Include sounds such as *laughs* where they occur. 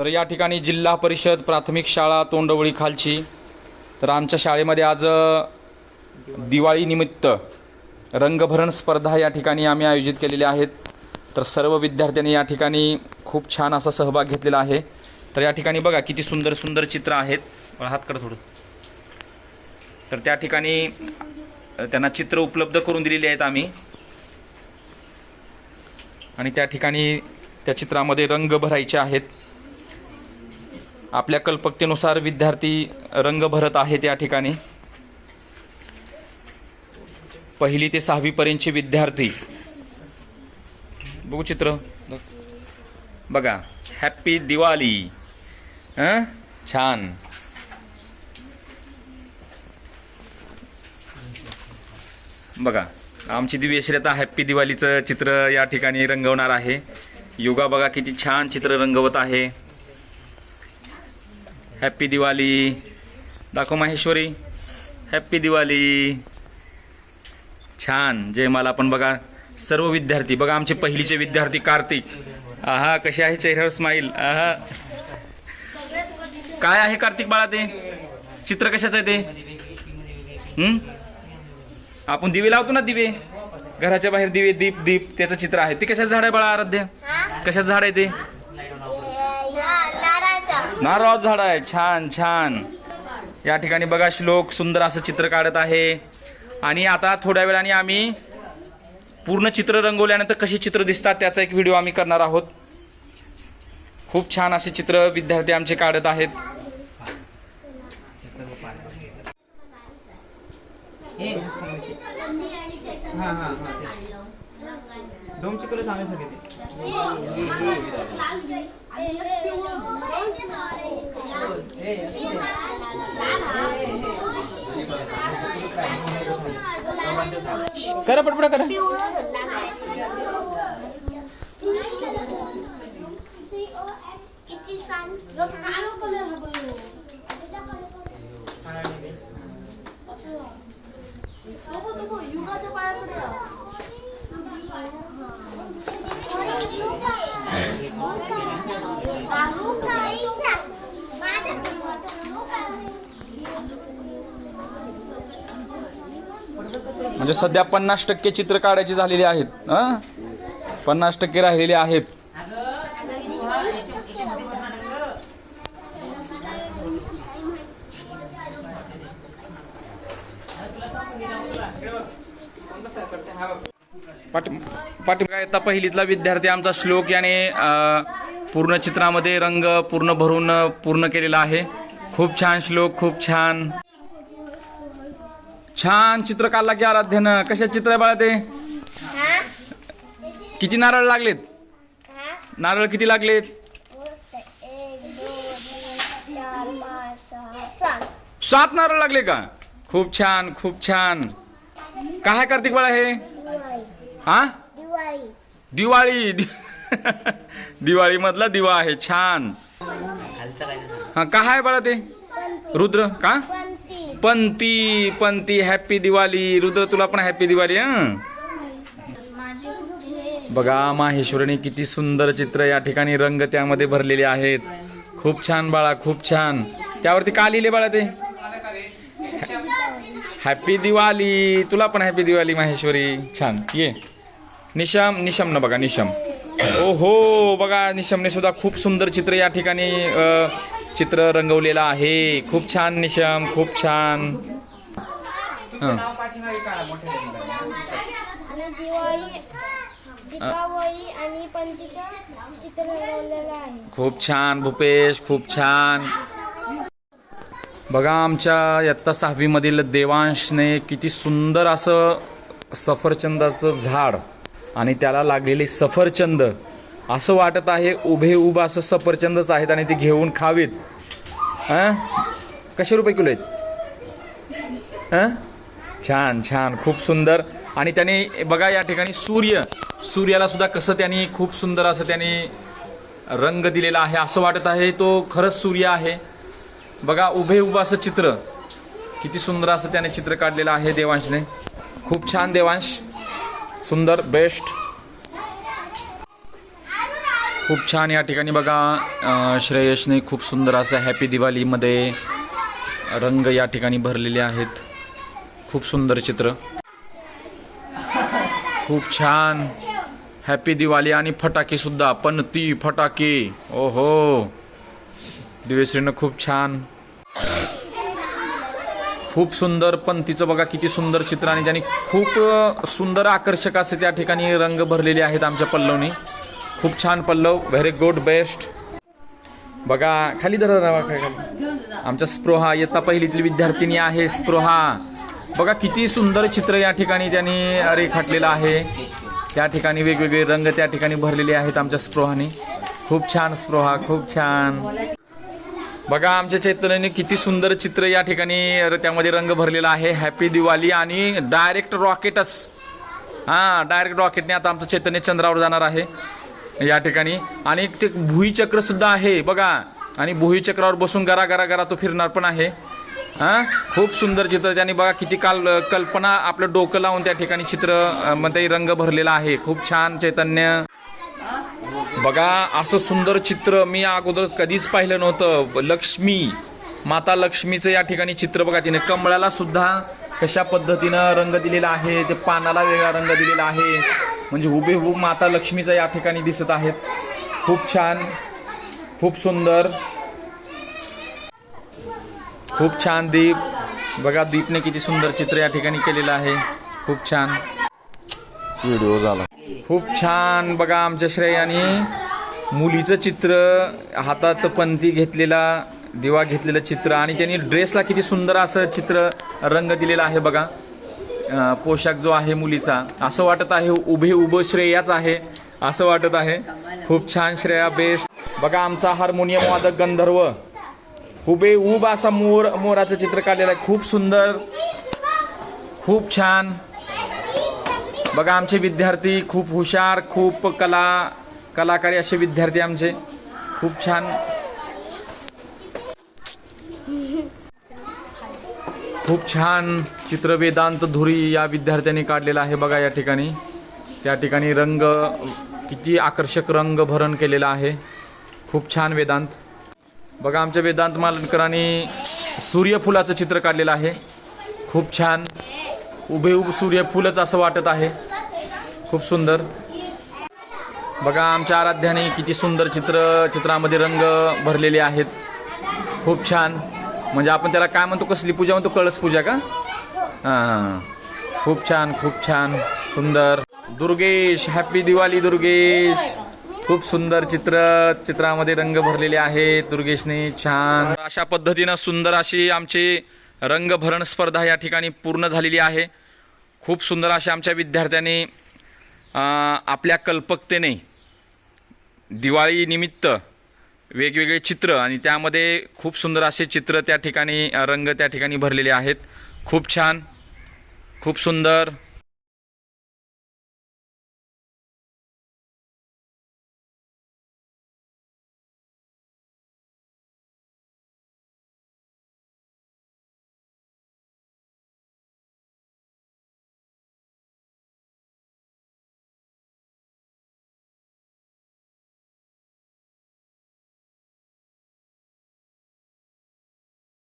तर या ठिकाणी जिल्हा परिषद प्राथमिक शाळा तोंडवळी खालची. तर आमच्या शाळेमध्ये आज दिवाळीनिमित्त रंगभरण स्पर्धा या ठिकाणी आम्ही आयोजित केलेल्या आहेत. तर सर्व विद्यार्थ्यांनी या ठिकाणी खूप छान असा सहभाग घेतलेला आहे. तर या ठिकाणी बघा किती सुंदर सुंदर चित्र आहेत. हात कर थोडं. तर त्या ठिकाणी त्यांना चित्र उपलब्ध करून दिलेली आहेत आम्ही. आणि त्या ठिकाणी त्या चित्रामध्ये रंग भरायचे आहेत. आपल्या कल्पकतेनुसार विद्यार्थी रंग भरत आहेत या ठिकाणी. पहिली ते सहावीपर्यंतचे विद्यार्थी. बघू चित्र. बघा. हॅप्पी दिवाळी. हां? छान. बघा. आमची दिव्यश्रीता हॅप्पी दिवाळीचं चित्र या ठिकाणी रंगवणार आहे. युगा बघा किती छान चित्र रंगवत आहे. हॅप्पी दिवाळी दाखव माहेश्वरी हॅप्पी दिवाळी छान जयमाला पण बघा सर्व विद्यार्थी बघा आमचे पहिलीचे विद्यार्थी कार्तिक. आहा कसे आहे चेहऱ्यावर स्माईल आहा. काय आहे कार्तिक बाळा ते? चित्र कशाचं आहे ते? आपण दिवे लावतो ना दिवे? घराच्या बाहेर दिवे दीप दीप त्याचं चित्र आहे. ते कशाचं झाड आहे बाळा आराध्य? कशाचं झाड आहे ते? नारळ झाड आहे. छान छान. या ठिकाणी बघा श्लोक सुंदर असं चित्र काढत आहे. आणि आता थोड्या वेळाने आम्ही पूर्ण चित्र रंगवल्यानंतर कशी चित्र दिसतात त्याचा एक व्हिडिओ आम्ही करणार आहोत. खूप छान असे चित्र विद्यार्थी आमचे काढत आहेत. हे. हां हां हां दोन चिकलं सांगायसाठी करा पटपट करा. किती सांग? म्हणजे सध्या पन्नास टक्के चित्र काढायची झालेली आहेत पन्नास टक्के राहिलेले आहेत. पाठी पाठीमागे पहिलीतला विद्यार्थी आमचा श्लोक याने पूर्ण चित्रामध्ये रंग पूर्ण भरून पूर्ण केलेला आहे. खूप छान श्लोक खूप छान. छान चित्र काढला की आराध्यनं. कशा चित्र आहे बाळा ते? किती नारळ लागलेत? नारळ किती लागलेत? सात नारळ लागले का? खूप छान खूप छान. काय कार्तिक बाळा हे? हा? दिवाळी. दिवाळी. *laughs* दिवाळी मधला दिवा आहे छान. हा काय आहे बाळा ते? रुद्र का? पंती पंती पंती हॅपी दिवाळी. रुद्र तुला पण हॅपी दिवाळी हं? बघा माहेश्वरीने किती सुंदर चित्र या ठिकाणी रंग त्यामध्ये भरलेले आहेत. खूप छान बाळा खूप छान. त्यावरती का लिहिले बाळा ते? हॅपी दिवाळी. तुला पण हॅपी दिवाळी माहेश्वरी. छान. ये. निशम निशम न बघा निशम. ओ हो बघा निशमने सुद्धा खूप सुंदर चित्र या ठिकाणी चित्र रंगवलेलं आहे. खूप छान निशम खूप छान. हं. खूप छान भूपेश खूप छान. बघा आमच्या इयत्ता सहावीमधील देवांशने किती सुंदर असं सफरचंदाचं झाड आणि त्याला लागलेले सफरचंद. असं वाटत आहे उभे उभं असं सफरचंदच आहेत आणि ते घेऊन खावीत. हां कसे रुपये किलो आहेत? हां छान छान खूप सुंदर. आणि त्याने बघा या ठिकाणी सूर्य. सूर्याला सुद्धा कसं त्यांनी खूप सुंदर असं त्यांनी रंग दिलेला आहे. असं वाटत आहे तो खरंच सूर्य आहे. बघा उभे उभं असं चित्र. किती सुंदर असं त्याने चित्र काढलेलं आहे देवांशने. खूप छान देवांश. सुंदर बेस्ट. खूप छान या ठिकाणी बघा श्रेयसने खूप सुंदर असं हॅपी दिवाळीमध्ये रंग या ठिकाणी भरलेले आहेत. खूप सुंदर चित्र. खूप छान. हॅपी दिवाळी आणि फटाके सुद्धा पणती फटाके. ओहो. दिवेश्रीनं खूप छान खूप सुंदर पंतीचं बघा किती सुंदर चित्र आणि त्यांनी खूप सुंदर आकर्षक असे त्या ठिकाणी रंग भरलेले आहेत आमच्या पल्लवनी. खूप छान पल्लव व्हेरी गुड बेस्ट बघा खाली धरा आमच्या स्पृहा इयत्ता पहिलीतली विद्यार्थिनी आहे स्पृहा. बघा किती सुंदर चित्र या ठिकाणी त्यांनी रेखाटलेलं आहे. त्या ठिकाणी वेगवेगळे रंग त्या ठिकाणी भरलेले आहेत आमच्या स्पृहाने. खूप छान स्पृहा खूप छान. बघा आमच्या चैतन्याने किती सुंदर चित्र या ठिकाणी त्यामध्ये रंग भरलेला आहे. हॅपी दिवाळी आणि डायरेक्ट रॉकेटच हां डायरेक्ट रॉकेटने आता आमचं चैतन्य चंद्रावर जाणार आहे या ठिकाणी. आणि ते भुईचक्र सुद्धा आहे बघा. आणि भुईचक्रावर बसून गरा गरा गरा तो फिरणार पण आहे. हां खूप सुंदर चित्र. त्याने बघा किती काल कल्पना आपलं डोकं लावून त्या ठिकाणी चित्र अं, रंग भरलेला आहे. खूप छान चैतन्य. बघा असं सुंदर चित्र मी अगोदर कधीच पाहिलं नव्हतं. लक्ष्मी माता लक्ष्मीचं या ठिकाणी चित्र बघा तिने. कमळाला सुद्धा कशा पद्धतीनं रंग दिलेला आहे ते पानाला वेगळा रंग दिलेला आहे. म्हणजे हुबेहूब माता लक्ष्मीचं या ठिकाणी दिसत आहेत. खूप छान खूप सुंदर. खूप छान दीप. बघा दीपने किती सुंदर चित्र या ठिकाणी केलेलं आहे. खूप छान. व्हिडिओ झाला. खूप छान बघा आमच्या श्रेयाने मुलीचं चित्र हातात पंथी घेतलेला दिवा घेतलेलं चित्र आणि त्यांनी ड्रेसला किती सुंदर असं चित्र रंग दिलेला आहे बघा. पोशाख जो आहे मुलीचा असं वाटत आहे उभे उभं श्रेयाच आहे असं वाटत आहे. खूप छान श्रेया बेस्ट बघा आमचा हार्मोनियम वादक गंधर्व. उभे उब असा मोर मोराचं चित्र काढलेलं आहे. खूप सुंदर. खूप छान. बघा आमचे विद्यार्थी खूप हुशार खूप कला कलाकारी असे विद्यार्थी आमचे. खूप छान. खूप छान चित्र वेदांत धुरी या विद्यार्थ्यांनी काढलेला आहे बघा या ठिकाणी. त्या ठिकाणी रंग किती आकर्षक रंग भरण केलेला आहे. खूप छान वेदांत. बघा आमच्या वेदांत मालनकरांनी सूर्यफुलाचं चित्र काढलेलं आहे. खूप छान. उभे उभ सूर्यफुलच असं वाटत आहे. खूप सुंदर. बघा आमच्या आराध्याने किती सुंदर चित्र चित्रामध्ये रंग भरलेले आहेत. खूप छान. म्हणजे आपण त्याला काय म्हणतो? कसली पूजा म्हणतो? कळस पूजा का? हां खूप छान खूप छान. सुंदर. दुर्गेश हॅपी दिवाळी दुर्गेश. खूप सुंदर चित्र चित्रामध्ये रंग भरलेले आहेत. दुर्गेशने छान. अशा पद्धतीनं सुंदर अशी आमची रंगभरण स्पर्धा या ठिकाणी पूर्ण झालेली आहे. खूप सुंदर अशा आमच्या विद्यार्थ्यांनी आपल्या कल्पकतेने दिवाळीनिमित्त वेगवेगळे चित्र आणि त्यामध्ये खूप सुंदर असे चित्र त्या ठिकाणी रंग त्या ठिकाणी भरलेले आहेत. खूप छान खूप सुंदर